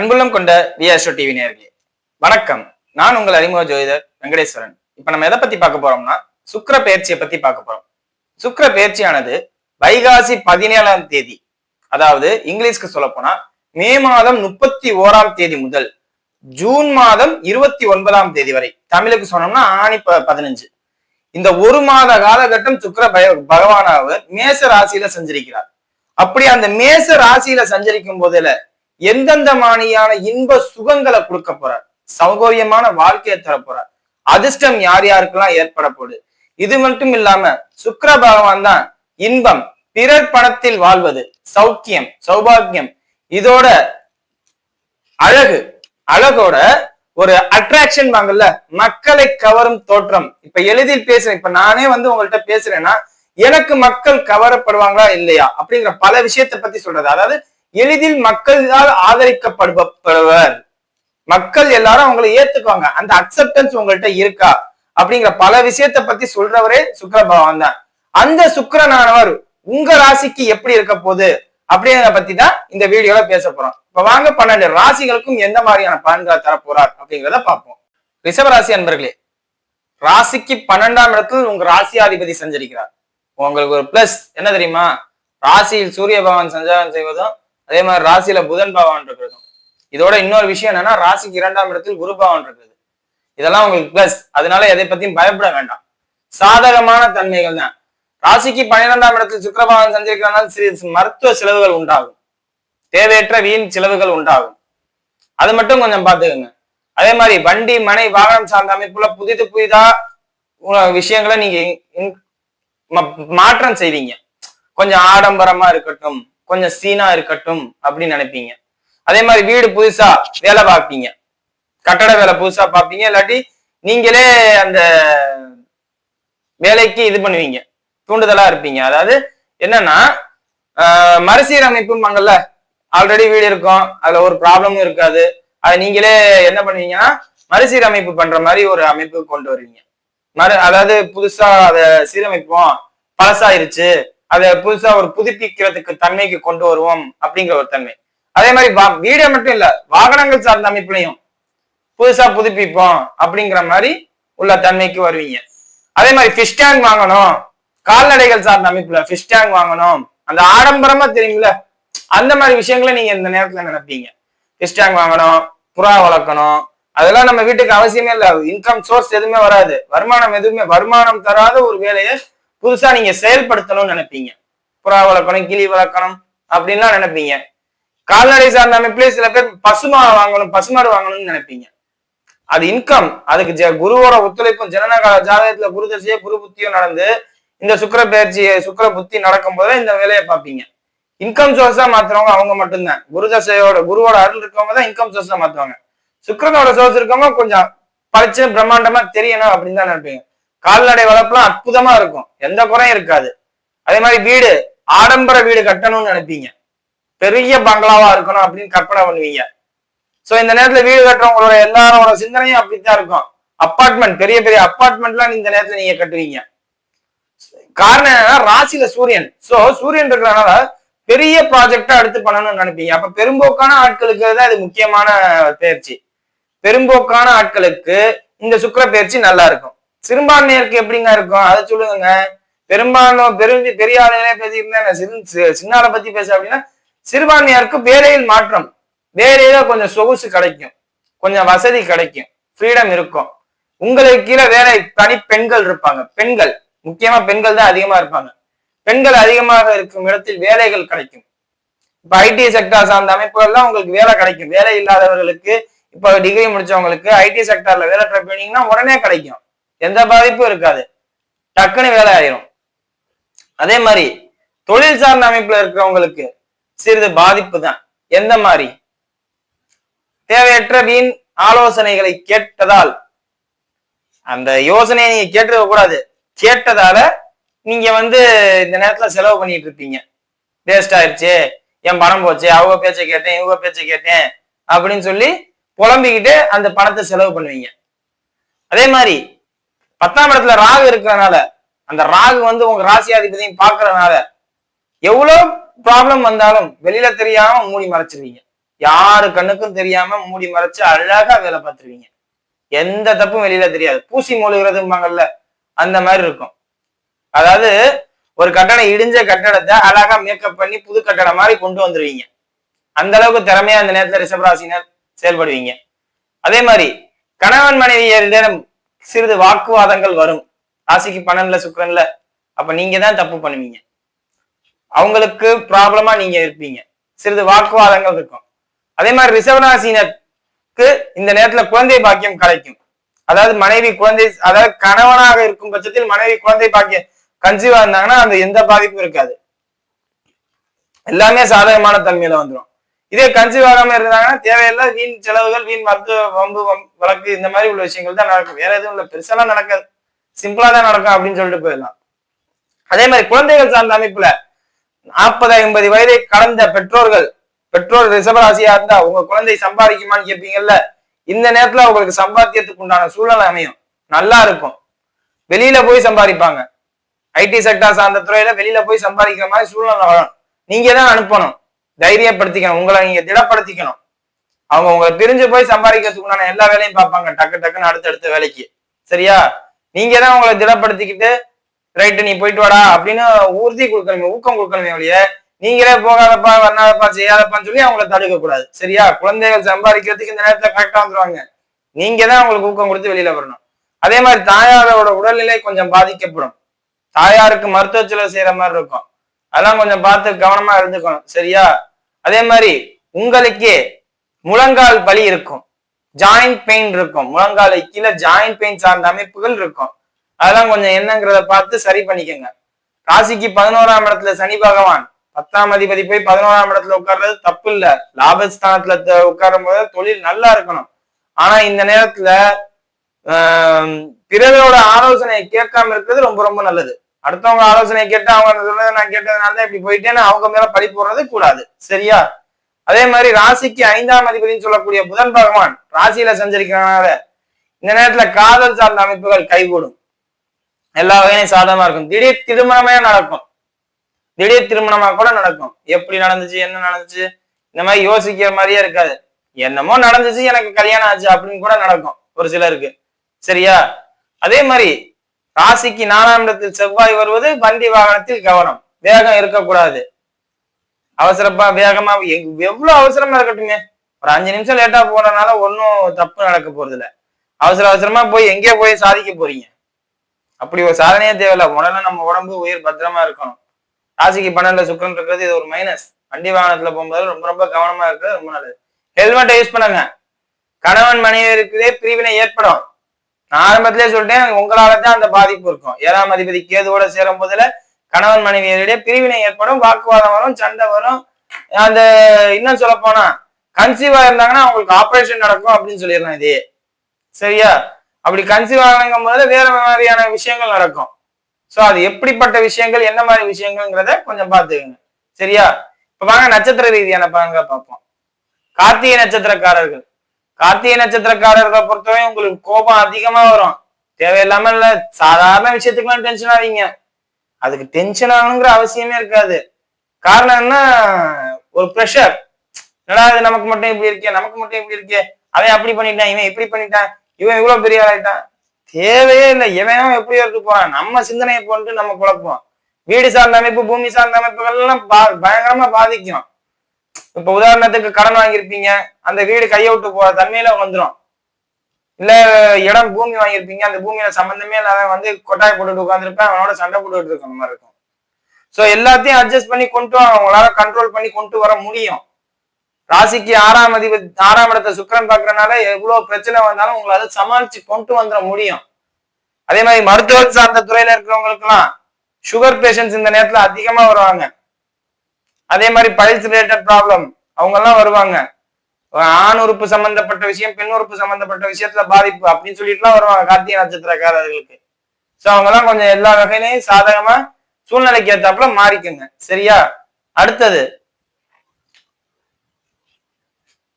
அன்புள்ளம் கொண்ட VSO TV நேர்களே வணக்கம். நான் உங்கள் அறிமுக ஜோதிடர் வெங்கடேஸ்வரன். இப்ப நம்ம எதை பத்தி பார்க்க போறோம்னா சுக்கர பயிற்சியை பத்தி பார்க்க போறோம். சுக்கர பயிற்சியானது வைகாசி பதினேழாம் தேதி அதாவது இங்கிலீஷ்க்கு சொல்ல போனா மே மாதம் முப்பத்தி ஓராம் தேதி முதல் ஜூன் மாதம் இருபத்தி ஒன்பதாம் தேதி வரை. தமிழுக்கு சொன்னோம்னா ஆணி ப- பதினஞ்சு. இந்த ஒரு மாத காலகட்டம் சுக்கர பய பகவானாவர் மேச ராசியில சஞ்சரிக்கிறார். அப்படி அந்த மேச ராசியில சஞ்சரிக்கும் போதுல எந்தெந்த மானியான இன்ப சுகங்களை கொடுக்க போறார்? சௌகரியமான வாழ்க்கையை தர போறார். அதிர்ஷ்டம் யார் யாருக்கெல்லாம் ஏற்பட போகுது? இது மட்டும் இல்லாம சுக்கர பகவான் தான் இன்பம் பிறர் பணத்தில் வாழ்வது சௌக்கியம் சௌபாக்கியம் இதோட அழகு அழகோட ஒரு அட்ராக்ஷன் வாங்கல்ல மக்களை கவரும் தோற்றம். இப்ப எளிதில் பேசுறேன். இப்ப நானே வந்து உங்கள்ட்ட பேசுறேன்னா எனக்கு மக்கள் கவரப்படுவாங்களா இல்லையா? அப்படிங்கிற பல விஷயத்தை பத்தி சொல்றது. அதாவது எளிதில் மக்களால் ஆதரிக்கப்படுபவர் மக்கள் எல்லாரும் அவங்களை ஏத்துக்குவாங்க. அந்த அக்செப்டன்ஸ் உங்கள்ட்ட இருக்கா? அப்படிங்கிற பல விஷயத்தை பத்தி சொல்றவரே சுக்கர பகவான் தான். அந்த சுக்கரனானவர் உங்க ராசிக்கு எப்படி இருக்க போகுது? அப்படிங்கிறத பத்தி தான் இந்த வீடியோல பேச போறோம். இப்ப வாங்க பன்னெண்டு ராசிகளுக்கும் எந்த மாதிரியான பலன்களை தரப்போறார் அப்படிங்கிறத பார்ப்போம். ரிஷபராசி அன்பர்களே ராசிக்கு பன்னெண்டாம் இடத்தில் உங்க ராசியாதிபதி சஞ்சரிக்கிறார். உங்களுக்கு ஒரு பிளஸ் என்ன தெரியுமா? ராசியில் சூரிய பகவான் சஞ்சாரம் செய்வதும் அதே மாதிரி ராசியில புதன் பகவான் இருக்கிறதும். இதோட இன்னொரு விஷயம் என்னன்னா ராசிக்கு இரண்டாம் இடத்தில் குரு பகவான் இருக்குது இதெல்லாம் உங்களுக்கு பிளஸ் அதனால எதை பத்தியும் பயப்பட வேண்டாம். சாதகமான தன்மைகள் தான். ராசிக்கு பன்னிரெண்டாம் இடத்தில் சுக்கரபகவான் சஞ்சரிக்கிறனால சிறு மருத்துவ செலவுகள் உண்டாகும். தேவையற்ற வீண் செலவுகள் உண்டாகும். அது மட்டும் கொஞ்சம் பார்த்துக்கோங்க. அதே மாதிரி வண்டி மனை வாகனம் சார்ந்த அமைப்புல புதிது புதிதா உ- விஷயங்களை நீங்க ம- மாற்றம் செய்வீங்க. கொஞ்சம் ஆடம்பரமா இருக்கட்டும். கொஞ்சம் சீனா இருக்கட்டும் அப்படின்னு நினைப்பீங்க. அதே மாதிரி வீடு புதுசா வேலை பார்ப்பீங்க. கட்டட வேலை புதுசா பார்ப்பீங்க. இல்லாட்டி நீங்களே அந்த வேலைக்கு இது பண்ணுவீங்க. தூண்டுதலா இருப்பீங்க. அதாவது என்னன்னா ஆஹ் மறுசீரமைப்பும்பாங்கல்ல ஆல்ரெடி வீடு இருக்கும். அதுல ஒரு ப்ராப்ளமும் இருக்காது. அதை நீங்களே என்ன பண்ணுவீங்கன்னா மறுசீரமைப்பு பண்ற மாதிரி ஒரு அமைப்பு கொண்டு வருவீங்க. மறு அதாவது புதுசா அதை சீரமைப்போம். பழசாயிருச்சு. அதை புதுசா ஒரு புதுப்பிக்கிறதுக்கு தன்மைக்கு கொண்டு வருவோம் அப்படிங்கிற ஒரு தன்மை. அதே மாதிரி வா- வீடே மட்டும் இல்ல வாகனங்கள் சார்ந்த அமைப்புலையும் புதுசா புதுப்பிப்போம் அப்படிங்கிற மாதிரி உள்ள தன்மைக்கு வருவீங்க. அதே மாதிரி ஃபிஷ் டேங்க் வாங்கணும். கால்நடைகள் சார்ந்த அமைப்புல ஃபிஷ் டேங்க் வாங்கணும். அந்த ஆடம்பரமா தெரியுங்கள அந்த மாதிரி விஷயங்களை நீங்க இந்த நேரத்துல நினைப்பீங்க. ஃபிஷ் டேங்க் வாங்கணும் புறா வளர்க்கணும். அதெல்லாம் நம்ம வீட்டுக்கு அவசியமே இல்லை. இன்கம் சோர்ஸ் எதுவுமே வராது. வருமானம் எதுவுமே வருமானம் தராத ஒரு வேலையை புதுசா நீங்க செயல்படுத்தணும்னு நினைப்பீங்க. புறா வளர்க்கணும் கிளி வளர்க்கணும் அப்படின்லாம் நினைப்பீங்க. கால்நடை சார்ந்த அமைப்புலயே சில பேர் பசுமா வாங்கணும் பசுமாடு வாங்கணும்னு நினைப்பீங்க. அது இன்கம் அதுக்கு ஜ- குருவோட ஒத்துழைப்பும் ஜனனகால ஜாதகத்துல குரு தசையோ குரு புத்தியும் நடந்து இந்த சுக்கர பயிற்சி சுக்கர புத்தி நடக்கும் போது இந்த வேலையை பார்ப்பீங்க. இன்கம் சோர்ஸா மாத்துறவங்க அவங்க மட்டும்தான். குரு தசையோட குருவோட அருள் இருக்கவங்க தான் இன்கம் சோர்ஸா மாத்துவாங்க. சுக்கரனோட சோர்ஸ் இருக்கவங்க கொஞ்சம் படிச்சு பிரம்மாண்டமா தெரியணும் அப்படின்னு தான் நினைப்பீங்க. கால்நடை வளர்ப்புலாம் அற்புதமா இருக்கும். எந்த குறையும் இருக்காது. அதே மாதிரி வீடு ஆடம்பர வீடு கட்டணும்னு நினைப்பீங்க. பெரிய பங்களாவா இருக்கணும் அப்படின்னு கற்பனை பண்ணுவீங்க. சோ இந்த நேரத்துல வீடு கட்டுறவங்களோட எல்லாரோட சிந்தனையும் அப்படித்தான் இருக்கும். அப்பார்ட்மெண்ட் பெரிய பெரிய அப்பார்ட்மெண்ட்லாம் இந்த நேரத்துல நீங்க கட்டுவீங்க. காரணம் என்னன்னா ராசியில சூரியன். சோ சூரியன் இருக்கிறதுனால பெரிய ப்ராஜெக்டா எடுத்து பண்ணணும்னு நினைப்பீங்க. அப்ப பெரும்போக்கான ஆட்களுக்கு தான் இது முக்கியமான பயிற்சி. பெரும்போக்கான ஆட்களுக்கு இந்த சுக்கர பயிற்சி நல்லா இருக்கும். சிறுபான்மையருக்கு எப்படிங்க இருக்கும்? அதை சொல்லுங்க. பெரும்பான்மை பெரும் பெரிய ஆளுகளே பேசியிருந்தேன் நான் சி- பத்தி பேச அப்படின்னா சிறுபான்மையாருக்கு வேலையில் மாற்றம். வேலையில கொஞ்சம் சொகுசு கிடைக்கும். கொஞ்சம் வசதி கிடைக்கும். ஃப்ரீடம் இருக்கும். உங்களுக்கு கீழே வேலை தனி பெண்கள் இருப்பாங்க. பெண்கள். முக்கியமா பெண்கள் தான் அதிகமா இருப்பாங்க. பெண்கள் அதிகமாக இருக்கும் இடத்தில் வேலைகள் கிடைக்கும். இப்ப ஐடி செக்டார் சார்ந்த அமைப்புகள்லாம் உங்களுக்கு வேலை கிடைக்கும். வேலை இல்லாதவர்களுக்கு இப்ப டிகிரி முடிச்சவங்களுக்கு ஐடி செக்டார்ல வேலை ட்ரை பண்ணீங்கன்னா உடனே கிடைக்கும். எந்த பாதிப்பும் இருக்காது. டக்குன்னு வேலை ஆயிரும். அதே மாதிரி தொழில் சார்ந்த அமைப்புல இருக்கிறவங்களுக்கு சிறிது பாதிப்பு தான். எந்த மாதிரி? தேவையற்ற வீண் ஆலோசனைகளை கேட்டதால். அந்த யோசனையை நீங்க கேட்டிருக்க கூடாது. கேட்டதால நீங்க வந்து இந்த நேரத்துல செலவு பண்ணிட்டு இருப்பீங்க. வேஸ்ட் ஆயிடுச்சு என் பணம் போச்சு. அவங்க பேச்சை கேட்டேன் இவங்க பேச்சை கேட்டேன் அப்படின்னு சொல்லி புலம்பிக்கிட்டு அந்த பணத்தை செலவு பண்ணுவீங்க. அதே மாதிரி பத்தாம் இடத்துல ராகு இருக்கிறதுனால அந்த ராகு வந்து உங்க ராசியாதிபதியும் பார்க்கறதுனால எவ்வளவு ப்ராப்ளம் வந்தாலும் வெளியில தெரியாம மூடி மறைச்சிருவீங்க. யாரு கண்ணுக்கும் தெரியாம மூடி மறைச்சு அழகா வேலை பார்த்துருவீங்க. எந்த தப்பும் வெளியில தெரியாது. பூசி மொழிகிறதும்பாங்கல்ல அந்த மாதிரி இருக்கும். அதாவது ஒரு கட்டடம் இடிஞ்ச கட்டடத்தை அழகா மேக்கப் பண்ணி புது கட்டடம் மாதிரி கொண்டு வந்துருவீங்க. அந்த அளவுக்கு திறமையா அந்த நேரத்துல ரிஷபராசினர் செயல்படுவீங்க. அதே மாதிரி கணவன் மனைவியரிடம் சிறிது வாக்குவாதங்கள் வரும். ராசிக்கு பன்னெண்டுல சுக்கிரன்ல. அப்ப நீங்க தான் தப்பு பண்ணுவீங்க. அவங்களுக்கு ப்ராப்ளமா நீங்க இருப்பீங்க. சிறிது வாக்குவாதங்கள் இருக்கும். அதே மாதிரி ரிசவராசினருக்கு இந்த நேரத்துல குழந்தை பாக்கியம் கிடைக்கும் அதாவது மனைவி குழந்தை அதாவது கணவனாக இருக்கும் பட்சத்தில் மனைவி குழந்தை பாக்கியம் கன்சீவா இருந்தாங்கன்னா அந்த எந்த பாதிப்பும் இருக்காது. எல்லாமே சாதகமான தன்மையில வந்துடும் இதே கன்சீவ் ஆகாம இருந்தாங்கன்னா தேவையில்லை. வீண் செலவுகள் வீண் மருத்துவ வம்பு வம்- வழக்கு இந்த மாதிரி உள்ள விஷயங்கள் தான் நடக்கும். வேற எதுவும் இல்லை. பெருசாலாம் நடக்காது. சிம்பிளா தான் நடக்கும் அப்படின்னு சொல்லிட்டு போயிடலாம். அதே மாதிரி குழந்தைகள் சார்ந்த அமைப்புல நாற்பது ஐம்பது வயதை கடந்த பெற்றோர்கள் பெற்றோர் ரிசபராசியா இருந்தா உங்க குழந்தை சம்பாதிக்குமான்னு கேட்பீங்கல்ல இந்த நேரத்துல உங்களுக்கு சம்பாத்தியத்துக்கு உண்டான சூழ்நிலை அமையும். நல்லா இருக்கும். வெளியில போய் சம்பாதிப்பாங்க. ஐடி செக்டார் சார்ந்த துறையில வெளியில போய் சம்பாதிக்கிற மாதிரி சூழ்நிலை வரும். நீங்க தான் அனுப்பணும். தைரியப்படுத்திக்கணும். உங்களை நீங்க திடப்படுத்திக்கணும். அவங்க உங்களை பிரிஞ்சு போய் சம்பாதிக்கிறதுக்கு உண்டான எல்லா வேலையும் பார்ப்பாங்க. டக்கு டக்குன்னு அடுத்தடுத்த வேலைக்கு. சரியா? நீங்க தான் உங்களை திடப்படுத்திக்கிட்டு ரைட்டு நீ போயிட்டு வாடா அப்படின்னு உறுதி கொடுக்கணுமே ஊக்கம் கொடுக்கணுமே ஒழிய நீங்களே போகாதப்பா வரணாதப்பா செய்யாதப்பான்னு சொல்லி அவங்கள தடுக்க கூடாது சரியா? குழந்தைகள் சம்பாதிக்கிறதுக்கு இந்த நேரத்துல கரெக்டா வந்துருவாங்க. நீங்க தான் அவங்களுக்கு ஊக்கம் கொடுத்து வெளியில வரணும். அதே மாதிரி தாயாரோட உடல்நிலை கொஞ்சம் பாதிக்கப்படும். தாயாருக்கு மருத்துவ செலவு செய்யற மாதிரி இருக்கும். அதெல்லாம் கொஞ்சம் பார்த்து கவனமா இருந்துக்கணும். சரியா? அதே மாதிரி உங்களுக்கே முழங்கால் வலி இருக்கும். ஜாயிண்ட் பெயின் இருக்கும். முழங்காலை கீழே ஜாயிண்ட் பெயின் சார்ந்த அமைப்புகள் இருக்கும். அதெல்லாம் கொஞ்சம் என்னங்கிறத பார்த்து சரி பண்ணிக்கோங்க. ராசிக்கு பதினோராம் இடத்துல சனி பகவான். பத்தாம் அதிபதி போய் பதினோராம் இடத்துல உட்கார்றது தப்பு இல்ல. லாபஸ்தானத்துல த- உட்காரும் போது தொழில் நல்லா இருக்கணும். ஆனா இந்த நேரத்துல ஆஹ், பிறரோட ஆலோசனையை கேட்காம இருக்கிறது ரொம்ப ரொம்ப நல்லது. அடுத்தவங்க ஆலோசனை கேட்டு அவங்க சொன்னதை நான் கேட்டதுனால தான் இப்படி போயிட்டேன்னு அவங்க மேல பழி போடுறது கூடாது. சரியா? அதே மாதிரி ராசிக்கு ஐந்தாம் அதிபதினு சொல்லக்கூடிய புதன் பகவான் ராசியில சஞ்சரிக்கிறனால இந்த நேரத்துல காதல் சார்ந்த அமைப்புகள் கைகூடும். எல்லா வகையும் சாதகமா இருக்கும். திடீர் திருமணமே நடக்கும். திடீர் திருமணமா கூட நடக்கும். எப்படி நடந்துச்சு என்ன நடந்துச்சு? இந்த மாதிரி யோசிக்கிற மாதிரியே இருக்காது. என்னமோ நடந்துச்சு எனக்கு கல்யாணம் ஆச்சு அப்படின்னு கூட நடக்கும் ஒரு சிலருக்கு. சரியா? அதே மாதிரி ராசிக்கு நாலாம் இடத்தில் செவ்வாய் வருவது வண்டி வாகனத்தில் கவனம். வேகம் இருக்கக்கூடாது. அவசரப்பா வேகமா எவ்வளவு அவசரமா இருக்கட்டுமே ஒரு அஞ்சு நிமிஷம் லேட்டா போனதுனால ஒன்றும் தப்பு நடக்க போறது இல்ல அவசர அவசரமா போய் எங்கேயோ போய் சாதிக்க போறீங்க. அப்படி ஒரு சாதனையே தேவையில்ல. முதல்ல நம்ம உடம்பு உயிர் பத்திரமா இருக்கணும். ராசிக்கு பன்னெண்டுல சுக்கரன் இருக்கிறது இது ஒரு மைனஸ் வண்டி வாகனத்துல போகும்போது ரொம்ப ரொம்ப கவனமா இருக்கிறது ரொம்ப நல்லது. ஹெல்மெட்டை யூஸ் பண்ணுங்க. கணவன் மனைவியருக்குதே பிரிவினை ஏற்படும். நான் ஆரம்பத்திலே சொல்லிட்டேன் உங்களால தான் அந்த பாதிப்பு இருக்கும். ஏழாம் அதிபதி கேதுவோட சேரும் போதுல கணவன் மனைவியரிடையே பிரிவினை ஏற்படும் வாக்குவாதம் வரும் சண்டை வரும். அந்த இன்னும் சொல்ல போனா கன்சீவா இருந்தாங்கன்னா அவங்களுக்கு ஆப்ரேஷன் நடக்கும் அப்படின்னு சொல்லிடுறேன் இதே. சரியா? அப்படி கன்சீவ் ஆகணுங்கும் போது வேற மாதிரியான விஷயங்கள் நடக்கும். சோ அது எப்படிப்பட்ட விஷயங்கள் என்ன மாதிரி விஷயங்கள்ங்கிறத கொஞ்சம் பார்த்துக்கங்க. சரியா? இப்ப வாங்க நட்சத்திர ரீதியான பலன்களை பார்ப்போம். கார்த்திகை நட்சத்திரக்காரர்கள். கார்த்திகை நட்சத்திரக்காரர்களை பொறுத்தவரை உங்களுக்கு கோபம் அதிகமா வரும். தேவையில்லாம இல்ல சாதாரண விஷயத்துக்குலாம் டென்ஷன் ஆவீங்க. அதுக்கு டென்ஷன் ஆகணுங்கிற அவசியமே இருக்காது. காரணம் என்ன? ஒரு ப்ரெஷர் என்னடா இது நமக்கு மட்டும் இப்படி இருக்கே நமக்கு மட்டும் இப்படி இருக்கே. அவன் அப்படி பண்ணிட்டான் இவன் இப்படி பண்ணிட்டான் இவன் இவ்வளவு பெரிய ஆகிட்டான் தேவையே இல்லை எவனும் எப்படி இருக்கு போறான் நம்ம சிந்தனையை போட்டு நம்ம குழப்போம். வீடு சார்ந்த அமைப்பு பூமி சார்ந்த அமைப்புகள் எல்லாம் பா- பயங்கரமா பாதிக்கும். இப்ப உதாரணத்துக்கு கடன் வாங்கியிருப்பீங்க அந்த வீடு கையை விட்டு போற தன்மையில வந்துடும் இல்ல இடம் பூமி வாங்கியிருப்பீங்க அந்த பூமியில சம்பந்தமே இல்லாத வந்து கொட்டாய் போட்டுட்டு உட்காந்துருப்பேன் அவனோட சண்டை போட்டுட்டு இருக்க மாதிரி இருக்கும். சோ எல்லாத்தையும் அட்ஜஸ்ட் பண்ணி கொண்டு அவங்களால கண்ட்ரோல் பண்ணி கொண்டு வர முடியும். ராசிக்கு ஆறாம் அதிபதி ஆறாம் இடத்தை சுக்கரன் பார்க்கறனால எவ்வளவு பிரச்சனை வந்தாலும் உங்களால சமாளிச்சு கொண்டு வந்துட முடியும். அதே மாதிரி மருத்துவம் சார்ந்த துறையில இருக்கிறவங்களுக்குலாம் சுகர் பேஷண்ட்ஸ் இந்த நேரத்துல அதிகமா வருவாங்க. அதே மாதிரி பல்ஸ் ரிலேட்டட் ப்ராப்ளம் அவங்க எல்லாம் வருவாங்க. ஆண் உறுப்பு சம்பந்தப்பட்ட விஷயம் பெண் உறுப்பு சம்பந்தப்பட்ட விஷயத்துல பாதிப்பு அப்படின்னு சொல்லிட்டுலாம் வருவாங்க கார்த்திகை நட்சத்திரக்காரர்களுக்கு. சோ அவங்க எல்லாம் கொஞ்சம் எல்லா வகையிலையும் சாதகமா சூழ்நிலைக்கு ஏத்தாப்புல மாறிக்குங்க. சரியா? அடுத்தது.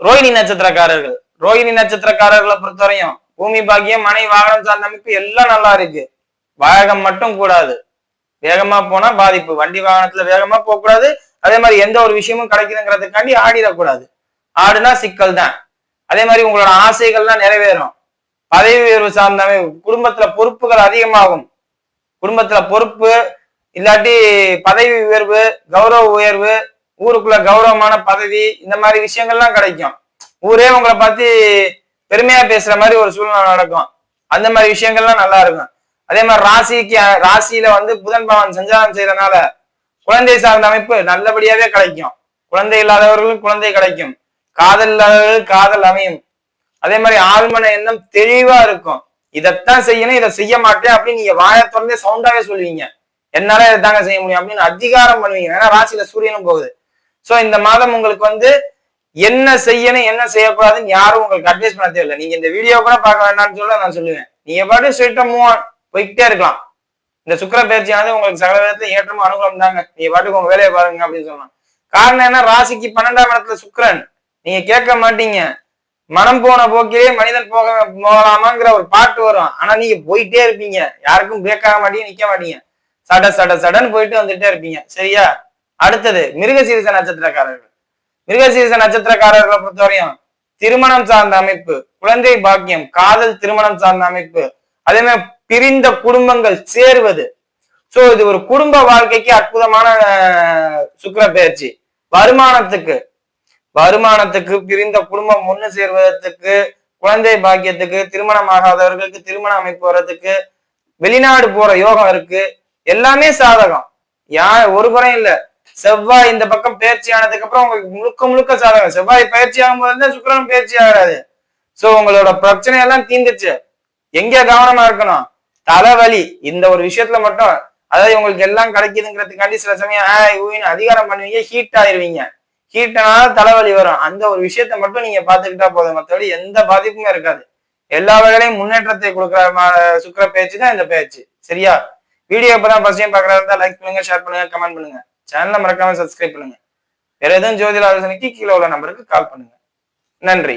ரோஹிணி நட்சத்திரக்காரர்கள். ரோஹிணி நட்சத்திரக்காரர்களை பொறுத்தவரையும் பூமி பாக்கியம் மனை வாகனம் சார்ந்த அமைப்பு எல்லாம் நல்லா இருக்கு. வேகம் மட்டும் கூடாது. வேகமா போனா பாதிப்பு. வண்டி வாகனத்துல வேகமா போக கூடாது அதே மாதிரி எந்த ஒரு விஷயமும் கிடைக்குதுங்கிறதுக்காண்டி ஆடிடக்கூடாது. ஆடுனா சிக்கல் தான் அதே மாதிரி உங்களோட ஆசைகள்லாம் நிறைவேறும். பதவி உயர்வு சார்ந்த குடும்பத்துல பொறுப்புகள் அதிகமாகும். குடும்பத்துல பொறுப்பு இல்லாட்டி பதவி உயர்வு கௌரவ உயர்வு ஊருக்குள்ள கௌரவமான பதவி இந்த மாதிரி விஷயங்கள்லாம் கிடைக்கும். ஊரே உங்களை பார்த்து பெருமையா பேசுற மாதிரி ஒரு சூழ்நிலை நடக்கும். அந்த மாதிரி விஷயங்கள்லாம் நல்லா இருக்கும். அதே மாதிரி ராசிக்கு ராசியில வந்து புதன் பவன் சஞ்சாரம் செய்யறதுனால குழந்தை சார்ந்த அமைப்பு நல்லபடியாவே கிடைக்கும். குழந்தை இல்லாதவர்களுக்கு குழந்தை கிடைக்கும். காதல் இல்லாதவர்களுக்கு காதல் அமையும். அதே மாதிரி ஆழ்மன எண்ணம் தெளிவா இருக்கும். இதைத்தான் செய்யணும் இதை செய்ய மாட்டேன் அப்படின்னு நீங்க வாயை திறந்தே சவுண்டாவே சொல்லுவீங்க. என்னால இதை தாங்க செய்ய முடியும் அப்படின்னு அதிகாரம் பண்ணுவீங்க. ஏன்னா ராசியில சூரியனும் போகுது. சோ இந்த மாதம் உங்களுக்கு வந்து என்ன செய்யணும் என்ன செய்யக்கூடாதுன்னு யாரும் உங்களுக்கு அட்வைஸ் பண்ண தேவையில்லை. நீங்க இந்த வீடியோ கூட பார்க்க வேண்டாம்னு சொல்ல நான் சொல்லுவேன். நீங்க பாட்டு ஸ்ட்ரெயிட்டா மூவ் ஆன் போய்கிட்டே இருக்கலாம். இந்த சுக்கர பயிற்சியானது உங்களுக்கு சகல விதத்துல ஏற்றமும் அனுகூலம் தாங்க. நீங்க பாட்டுக்கு உங்க வேலையை பாருங்க அப்படின்னு சொல்லலாம். காரணம் என்ன ராசிக்கு பன்னெண்டாம் இடத்துல சுக்கரன். நீங்க கேட்க மாட்டீங்க. மனம் போன போக்கிலே மனிதன் போக போகலாமாங்கிற ஒரு பாட்டு வரும். ஆனா நீங்க போயிட்டே இருப்பீங்க. யாருக்கும் பிரேக் ஆக மாட்டீங்க நிக்க மாட்டீங்க. சட சட சடன் போயிட்டு வந்துட்டே இருப்பீங்க. சரியா? அடுத்தது மிருகசீரிச நட்சத்திரக்காரர்கள். மிருகசீரிச நட்சத்திரக்காரர்களை பொறுத்தவரையும் திருமணம் சார்ந்த அமைப்பு குழந்தை பாக்கியம் காதல் திருமணம் சார்ந்த அமைப்பு அதே மாதிரி பிரிந்த குடும்பங்கள் சேருவது. சோ இது ஒரு குடும்ப வாழ்க்கைக்கு அற்புதமான சுக்கர பயிற்சி. வருமானத்துக்கு. வருமானத்துக்கு பிரிந்த குடும்பம் ஒண்ணு சேர்வதற்கு குழந்தை பாக்கியத்துக்கு திருமணம் ஆகாதவர்களுக்கு திருமணம் அமைப்பு வர்றதுக்கு வெளிநாடு போற யோகம் இருக்கு. எல்லாமே சாதகம். யா ஒரு குறையும் இல்ல. செவ்வாய் இந்த பக்கம் பயிற்சி ஆனதுக்கு அப்புறம் உங்களுக்கு முழுக்க முழுக்க சாதகம். செவ்வாய் பயிற்சி ஆகும்போது தான் சுக்கரன் பயிற்சி ஆகாது. சோ உங்களோட பிரச்சனை எல்லாம் தீந்துச்சு. எங்க கவனமா இருக்கணும்? தலைவலி. இந்த ஒரு விஷயத்துல மட்டும் அதாவது உங்களுக்கு எல்லாம் கிடைக்குதுங்கிறதுக்காண்டி சில சமயம் ஆய் அதிகாரம் பண்ணுவீங்க? ஹீட் ஆயிருவீங்க. ஹீட்டனால தலைவலி வரும். அந்த ஒரு விஷயத்த மட்டும் நீங்க பாத்துக்கிட்டா போதும். மற்றபடி எந்த பாதிப்புமே இருக்காது. எல்லா வகையிலையும் முன்னேற்றத்தை கொடுக்குற மா- சுக்கிர தான் இந்த பேச்சு. சரியா? வீடியோ இப்பதான் ஃபர்ஸ்ட் டைம் பாக்குறதா இருந்தா லைக் பண்ணுங்க ஷேர் பண்ணுங்க கமெண்ட் பண்ணுங்க. சேனலை மறக்காம சப்ஸ்கிரைப் பண்ணுங்க. வேற எதுவும் ஜோதிட ஆலோசனைக்கு கீழே உள்ள நம்பருக்கு கால் பண்ணுங்க. நன்றி.